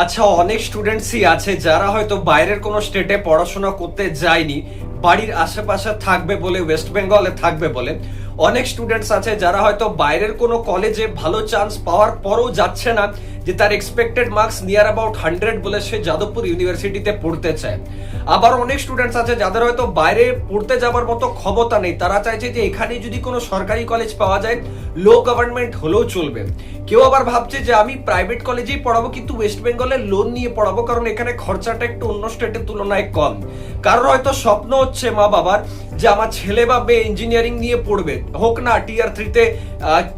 আচ্ছা অনেক স্টুডেন্টসই আছে যারা হয়তো বাইরের কোনো স্টেটে পড়াশোনা করতে যায়নি, বাড়ির আশেপাশে থাকবে বলে ওয়েস্ট বেঙ্গলে থাকবে বলে। অনেক স্টুডেন্টস আছে যারা হয়তো বাইরের কোনো কলেজে ভালো চান্স পাওয়ার পরও যাচ্ছে না, যে তার expected marks near about hundred বলে সে যাদবপুর ইউনিভার্সিটিতে পড়তে চায়। আবার অনেক স্টুডেন্টস আছে যাদের হয়তো বাইরে পড়তে যাবার মতো ক্ষমতা নেই, তারা চাইছে যে এখানে যদি কোনো সরকারি কলেজ পাওয়া যায় লো গভর্নমেন্ট হলেও চলবে। কেউ আবার ভাবছে যে আমি প্রাইভেট কলেজেই পড়াবো, কিন্তু ওয়েস্ট বেঙ্গলে লোন নিয়ে পড়াবো, কারণ এখানে খরচাটা একটু অন্য স্টেটের তুলনায় কম। কারোর হয়তো স্বপ্ন হচ্ছে মা বাবার যে আমার ছেলে বা মেয়ে ইঞ্জিনিয়ারিং নিয়ে পড়বে। হোক না টিয়ার থ্রিতে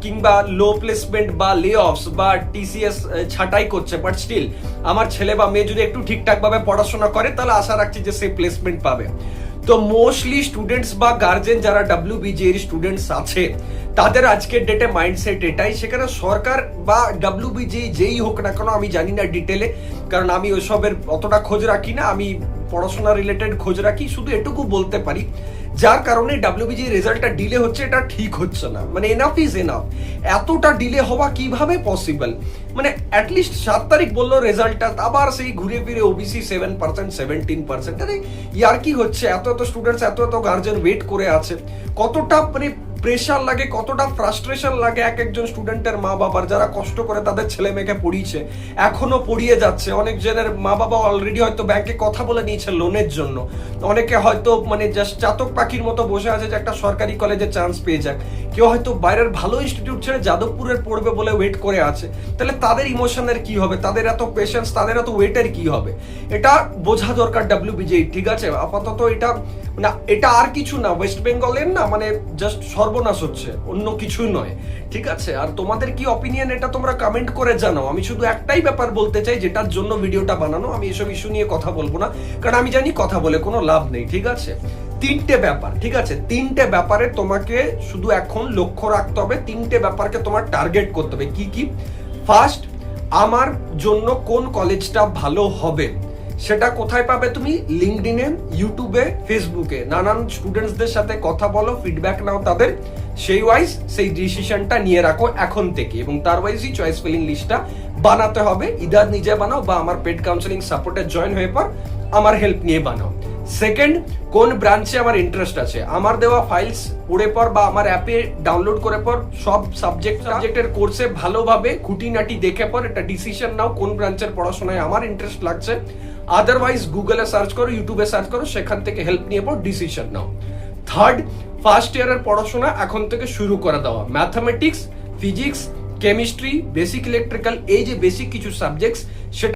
কিংবা লো প্লেসমেন্ট বা লে অফস বা টিসিএস ছাঁটাই করছে বাট স্টিল আমার ছেলে বা মেয়ে যদি একটু ঠিকঠাকভাবে পড়াশোনা করে, তাহলে আশা রাখছি যে সে প্লেসমেন্ট পাবে। তো মোস্টলি স্টুডেন্টস বা গার্জেন যারা ডাব্লিউ বিজিএর স্টুডেন্টস আছে তাদের আজকের ডেটে মাইন্ডসেট এটাই। সেখানে সরকার বা ডাব্লিউ বিজি যেই হোক না কেন, আমি জানি না ডিটেলে কারণ আমি ওইসবের অতটা খোঁজ রাখি না। আমি পড়াশোনা রিলেটেড খোঁজ রাখি, শুধু এটুকু বলতে পারি, যার কারণে ডাব্লিউবিজি রেজাল্টটা ডিলে হচ্ছে, এটা ঠিক হচ্ছে না। মানে এনাফ ইজ এনাফ এতটা ডিলে হওয়া কীভাবে পসিবল মানে অ্যাটলিস্ট সাত তারিখ বলল রেজাল্টটা আবার সেই ঘুরে ফিরে OBC seven percent seventeen percent আরে, ইয়ার কি হচ্ছে? এত এত স্টুডেন্টস এত এত গার্জেন ওয়েট করে আছে। কতটা মানে প্রেশার লাগে, কতটা ফ্রাস্ট্রেশন লাগে এক একজন স্টুডেন্টের মা বাবার, যারা কষ্ট করে তাদের ছেলে মেয়েকে পড়িয়েছে, এখনও পড়িয়ে যাচ্ছে। অনেক জনের মা বাবা অলরেডি হয়তো ব্যাংকে কথা বলে নিয়েছে লোনের জন্য। অনেকে হয়তো মানে জাস্ট চাতক পাখির মতো বসে আছে যে একটা সরকারি কলেজে চান্স পেয়ে যাক। কেউ হয়তো বাইরের ভালো ইনস্টিটিউট ছেড়ে যাদবপুরের পড়বে বলে ওয়েট করে আছে। তাহলে তাদের ইমোশনের কি হবে? তাদের এত পেশেন্স তাদের এত ওয়েটের কি হবে? এটা বোঝা দরকার ডাব্লিউ বিজেই ঠিক আছে? আপাতত এটা না, এটা আর কিছু না ওয়েস্ট বেঙ্গলের না মানে জাস্ট সর্বনাশ হচ্ছে, অন্য কিছু নয়, ঠিক আছে? আর তোমাদের কি অপিনিয়ন এটা তোমরা কমেন্ট করে জানাও। আমি শুধু একটাই ব্যাপার বলতে চাই, যেটার জন্য ভিডিওটা বানানো, আমি এসব ইস্যু নিয়ে কথা বলব না, কারণ আমি জানি কথা বলে কোনো লাভ নেই, ঠিক আছে? তিনটে ব্যাপার, ঠিক আছে? তিনটে ব্যাপারে তোমাকে শুধু এখন লক্ষ্য রাখতে হবে, তিনটে ব্যাপারকে তোমার টার্গেট করতে হবে। কি কি? ফার্স্ট আমার জন্য কোন কলেজটা ভালো হবে? সেটা কোথায় পাবে তুমি? লিঙ্কডিনে ইউটিউবে ফেসবুকে নানান স্টুডেন্টসদের সাথে কথা বলো ফিডব্যাক নাও তাদের। সেই ওয়াইজ সেই ডিসিশনটা নিয়ে রাখো এখন থেকে। এবং তার ওয়াইজই চয়েস ফিলিং লিস্টটা বানাতে হবে। ইদার নিজে বানাও বা আমার পেড কাউন্সেলিং সাপোর্টে জয়েন হয়ে পর আমার হেল্প নিয়ে বানাও। সেকেন্ড কোন ব্রাঞ্চে আমার ইন্টারেস্ট আছে? আমার দেওয়া ফাইলস পড়ে পর বা আমার অ্যাপে ডাউনলোড করে পর, সব সাবজেক্ট সাবজেক্টের কোর্সে ভালোভাবে খুঁটিনাটি দেখে পর, একটা ডিসিশন নাও কোন ব্রাঞ্চের পড়াশোনায় আমার ইন্টারেস্ট লাগছে। আদারওয়াইজ গুগলে সার্চ করো ইউটিউবে সার্চ করো, সেখান থেকে হেল্প নিয়ে পর ডিসিশন নাও। থার্ড ফার্স্ট ইয়ারের পড়াশোনা এখন থেকে শুরু করে দেওয়া। Mathematics physics chemistry basic electrical এই যে বেসিক কিছু সাবজেক্টস সেটা